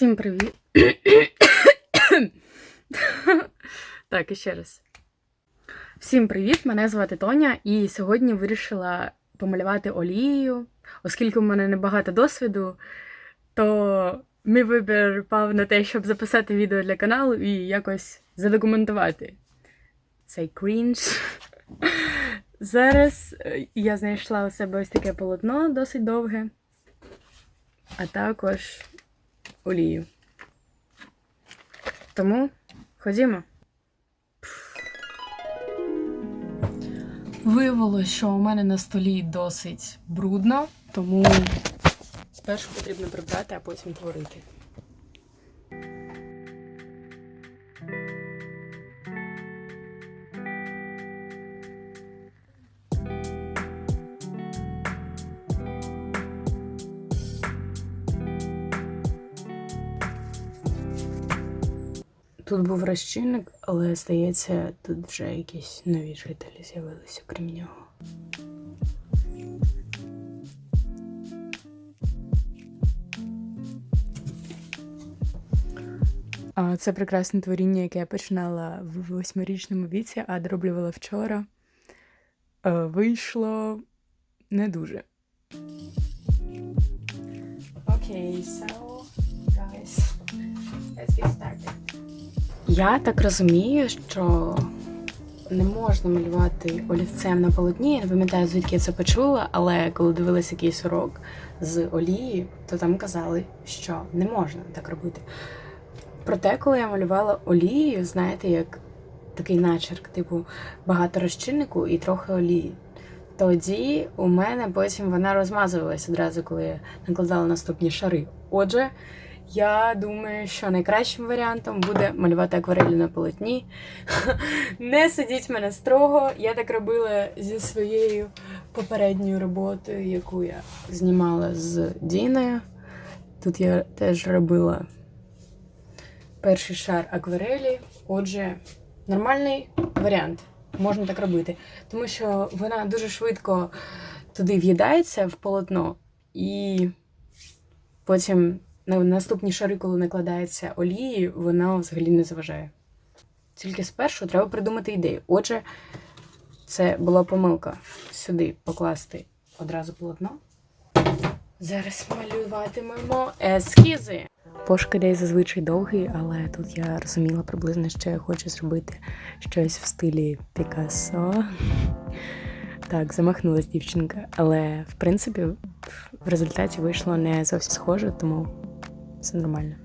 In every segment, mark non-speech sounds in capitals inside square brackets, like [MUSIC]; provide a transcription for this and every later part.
Всім привіт. так, і ще раз. Всім привіт! Мене звати Тоня, і сьогодні вирішила помалювати олією. Оскільки в мене небагато досвіду, то мій вибір пав на те, щоб записати відео для каналу і якось задокументувати цей крінж. Зараз е, я знайшла у себе ось таке полотно досить довге, а також олію. Тому ходімо. Виявилося, що у мене на столі досить брудно, тому спершу потрібно прибрати, а потім творити. Тут був розчинник, але здається, тут вже якісь нові жителі з'явилися, крім нього. Це прекрасне творіння, яке я починала в восьмирічному віці, а дороблювала вчора. Е, Вийшло не дуже. Окей, so, guys, let's get started. Я так розумію, що не можна малювати олівцем на полотні. Я не пам'ятаю, звідки я це почула, але коли дивилася якийсь урок з олії, то там казали, що не можна так робити. Проте, коли я малювала олією, знаєте, як такий начерк, типу багато розчиннику і трохи олії. Тоді у мене потім вона розмазувалась одразу, коли я накладала наступні шари. Отже, я думаю, що найкращим варіантом буде малювати акварелью на полотні. [LAUGHS] Не сидіть мене строго. Я так робила зі своєю попередньою роботою, яку я знімала з Діною. Тут я теж робила перший шар акварелі. Отже, нормальний варіант. Можна так робити. Тому що вона дуже швидко туди в'їдається в полотно, і потім на наступні шари, коли накладається олії, вона взагалі не заважає. Тільки спершу треба придумати ідею. Отже, це була помилка сюди покласти одразу полотно. Зараз малюватимемо ескізи. Пошук ідей зазвичай довгий, але тут я розуміла приблизно, що я хочу зробити щось в стилі Пікассо. Так, замахнулась дівчинка, але в принципі в результаті вийшло не зовсім схоже, тому все нормально.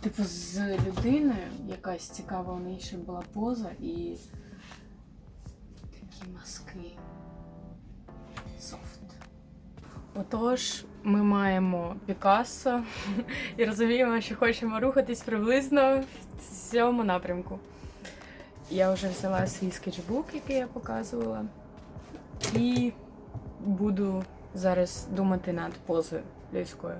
Типу, з людиною якась цікава у неї ще була поза і такі маски. Софт. Отож, ми маємо Пікассо і розуміємо, що хочемо рухатись приблизно в цьому напрямку. Я вже взяла свій скетчбук, який я показувала, і буду зараз думати над позою людською.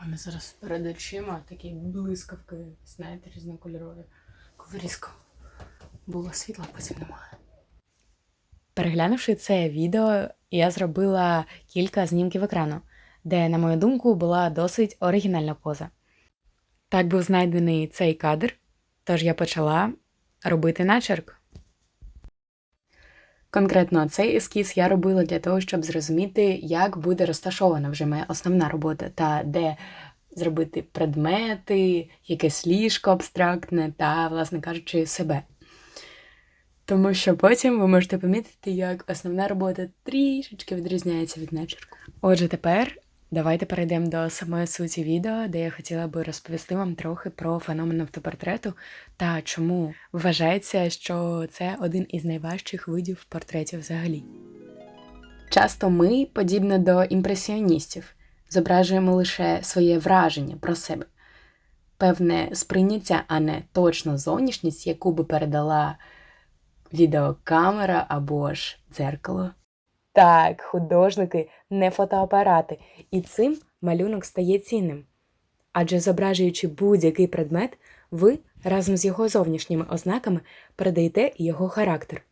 Мене зараз перед очима такі блискавки, знаєте, різнокольорові. Коли різко було світло, а потім немає. Переглянувши це відео, я зробила кілька знімків екрану, де, на мою думку, була досить оригінальна поза. Так був знайдений цей кадр, тож я почала робити начерк. Конкретно цей ескіз я робила для того, щоб зрозуміти, як буде розташована вже моя основна робота, та де зробити предмети, якесь ліжко абстрактне та, власне кажучи, себе. Тому що потім ви можете помітити, як основна робота трішечки відрізняється від начерку. Отже, тепер давайте перейдемо до самої суті відео, де я хотіла би розповісти вам трохи про феномен автопортрету та чому вважається, що це один із найважчих видів портретів взагалі. Часто ми, подібно до імпресіоністів, зображуємо лише своє враження про себе, певне сприйняття, а не точно зовнішність, яку би передала відеокамера або ж дзеркало. Так, художники не фотоапарати, і цим малюнок стає цінним. Адже зображуючи будь-який предмет, ви разом з його зовнішніми ознаками передаєте його характер.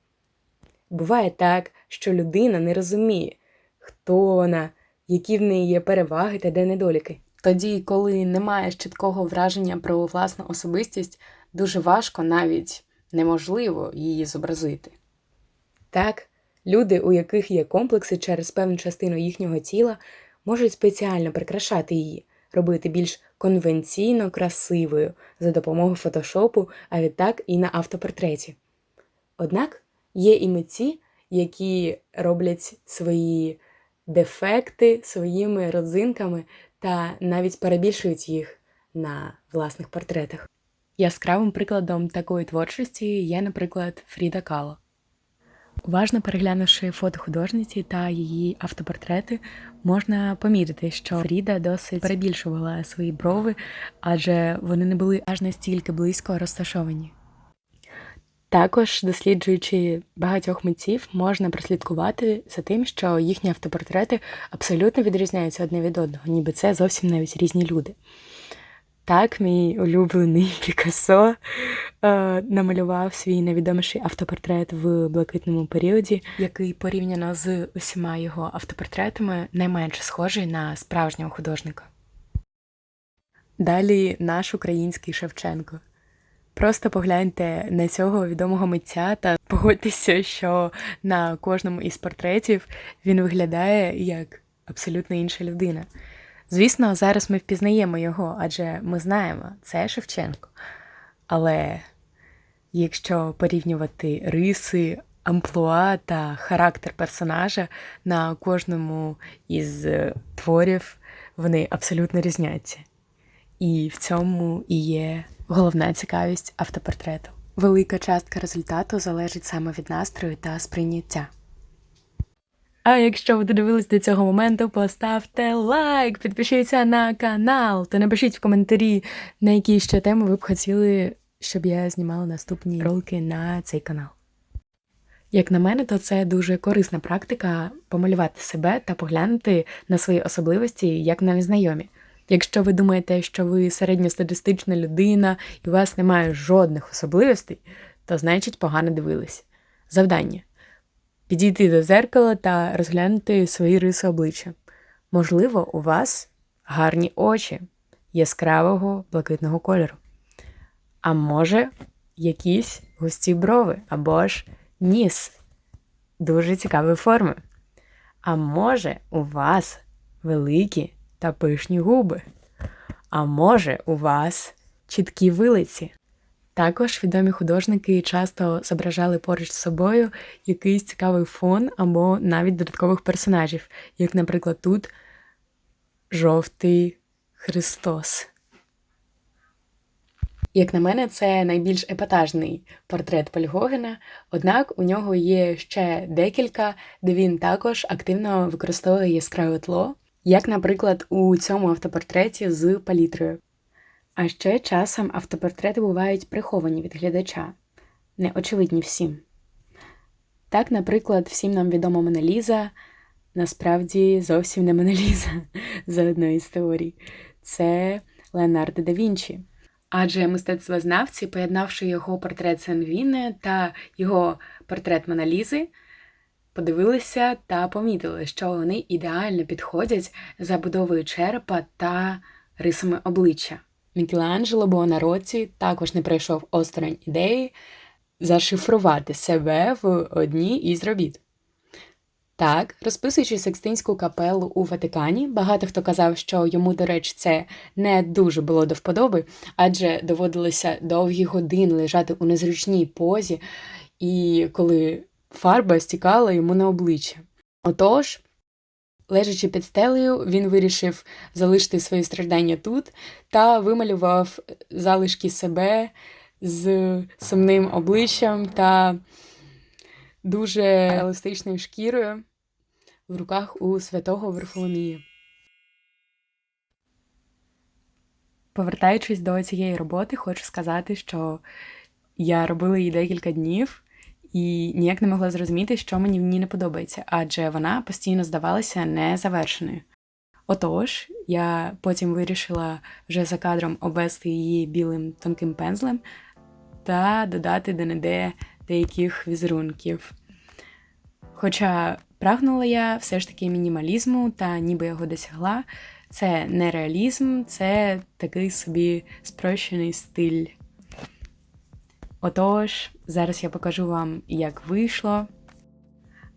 Буває так, що людина не розуміє, хто вона, які в неї є переваги та де недоліки. Тоді, коли немає чіткого враження про власну особистість, дуже важко, навіть неможливо її зобразити. Так, люди, у яких є комплекси через певну частину їхнього тіла, можуть спеціально прикрашати її, робити більш конвенційно красивою за допомогою фотошопу, а відтак і на автопортреті. Однак є і митці, які роблять свої дефекти своїми родзинками та навіть перебільшують їх на власних портретах. Яскравим прикладом такої творчості є, наприклад, Фріда Кало. Уважно переглянувши фото художниці та її автопортрети, можна помітити, що Фріда досить перебільшувала свої брови, адже вони не були аж настільки близько розташовані. Також, досліджуючи багатьох митців, можна прослідкувати за тим, що їхні автопортрети абсолютно відрізняються одне від одного, ніби це зовсім навіть різні люди. Так, мій улюблений [LAUGHS] Пікассо е, намалював свій найвідоміший автопортрет в блакитному періоді, який порівняно з усіма його автопортретами найменше схожий на справжнього художника. Далі наш український Шевченко. Просто погляньте на цього відомого митця та погодьтеся, що на кожному із портретів він виглядає як абсолютно інша людина. Звісно, зараз ми впізнаємо його, адже ми знаємо, це Шевченко. Але якщо порівнювати риси, амплуа та характер персонажа на кожному із творів, вони абсолютно різняться. І в цьому і є головна цікавість автопортрету. Велика частка результату залежить саме від настрою та сприйняття. А якщо ви додивились до цього моменту, поставте лайк, підпишіться на канал та напишіть в коментарі, на які ще теми ви б хотіли, щоб я знімала наступні ролики на цей канал. Як на мене, то це дуже корисна практика помалювати себе та поглянути на свої особливості як на незнайомі. Якщо ви думаєте, що ви середньостатистична людина і у вас немає жодних особливостей, то значить погано дивились. Завдання підійти до зеркала та розглянути свої риси обличчя. Можливо, у вас гарні очі яскравого блакитного кольору. А може, якісь густі брови або ж ніс дуже цікавої форми. А може, у вас великі та пишні губи. А може, у вас чіткі вилиці. Також відомі художники часто зображали поруч з собою якийсь цікавий фон або навіть додаткових персонажів, як, наприклад, тут жовтий Христос. Як на мене, це найбільш епатажний портрет Польгогена, однак у нього є ще декілька, де він також активно використовує яскраве тло, як, наприклад, у цьому автопортреті з палітрою. А ще часом автопортрети бувають приховані від глядача, неочевидні всім. Так, наприклад, всім нам відома Моналіза насправді зовсім не Моналіза [LAUGHS] за одної з теорій. Це Леонардо да Вінчі. Адже мистецтвознавці, поєднавши його портрет Сен-Віне та його портрет Моналізи, подивилися та помітили, що вони ідеально підходять за будовою черепа та рисами обличчя. Мікеланджело Буонаротті також не пройшов осторонь ідеї зашифрувати себе в одній із робіт. Так, розписуючи Секстинську капелу у Ватикані, багато хто казав, що йому, до речі, це не дуже було до вподоби, адже доводилося довгі години лежати у незручній позі, і коли фарба стікала йому на обличчя. Отож, Лежачи під стелею, він вирішив залишити свої страждання тут та вималював залишки себе з сумним обличчям та дуже еластичною шкірою в руках у святого Верхоломія. Повертаючись до цієї роботи, хочу сказати, що я робила її декілька днів, і ніяк не могла зрозуміти, що мені в ній не подобається, адже вона постійно здавалася незавершеною. Отож, я потім вирішила вже за кадром обвести її білим тонким пензлем та додати де-не-де деяких візерунків. Хоча прагнула я все ж таки мінімалізму та ніби його досягла, це не реалізм, це такий собі спрощений стиль. Отож, зараз я покажу вам, як вийшло.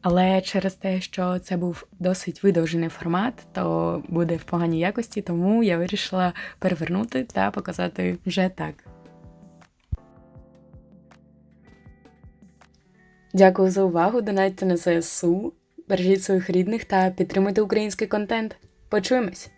Але через те, що це був досить видовжений формат, то буде в поганій якості, тому я вирішила перевернути та показати вже так. Дякую за увагу. Донайте на ЗСУ, бережіть своїх рідних та підтримуйте український контент. Почуємось!